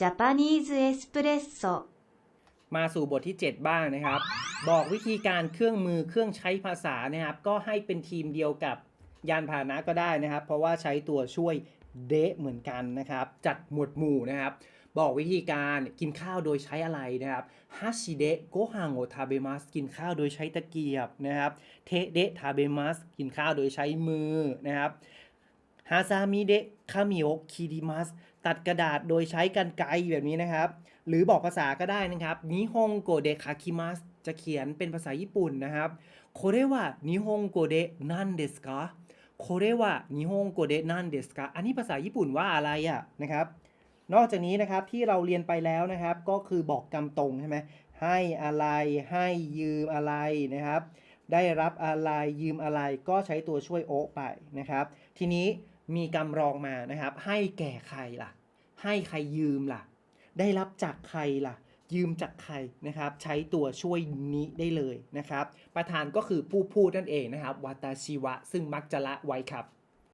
ジャパニーズエスプレッソ มาสู่บทที่ 7 บ้างนะครับ บอกวิธีการเครื่องมือเครื่องใช้ภาษานะครับ ก็ให้เป็นทีมเดียวกับยานพาหนะก็ได้นะครับ เพราะว่าใช้ตัวช่วยเดะเหมือนกันนะครับ จัดหมวดหมู่นะครับ บอกวิธีการกินข้าวโดยใช้อะไรนะครับฮัชิเดะโกฮังโอทาเบมัสกินข้าวโดยใช้ตะเกียบนะครับเทเดะทาเบมัสกินข้าวโดยใช้มือนะครับ ฮาซามิเดะคามิโอคิริมัสตัดกระดาษโดยใช้กันไกรแบบนี้นะครับ หรือบอกภาษาก็ได้นะครับนิฮงโกเดคาคิมัสจะเขียนเป็นภาษาญี่ปุ่นนะครับโคเรวะนิฮงโกเดนันเดสกาโคเรวะนิฮงโกเดนันเดสกาอันนี้ภาษาญี่ปุ่นว่าอะไรอะนะครับ นอกจากนี้นะครับที่เราเรียนไปแล้วนะครับ ก็คือบอกกำตรงใช่ไหมให้อะไรให้ยืมอะไรนะครับ ได้รับอะไรยืมอะไรก็ใช้ตัวช่วยโอไปนะครับ ทีนี้ มีกำรองมานะครับ ให้แก่ใครล่ะ ให้ใครยืมล่ะ ได้รับจากใครล่ะ ยืมจากใครนะครับ ใช้ตัวช่วยนี้ได้เลยนะครับ ประธานก็คือผู้พูดนั่นเองนะครับวาตาชิวะ ซึ่งมักจะละไว้ครับ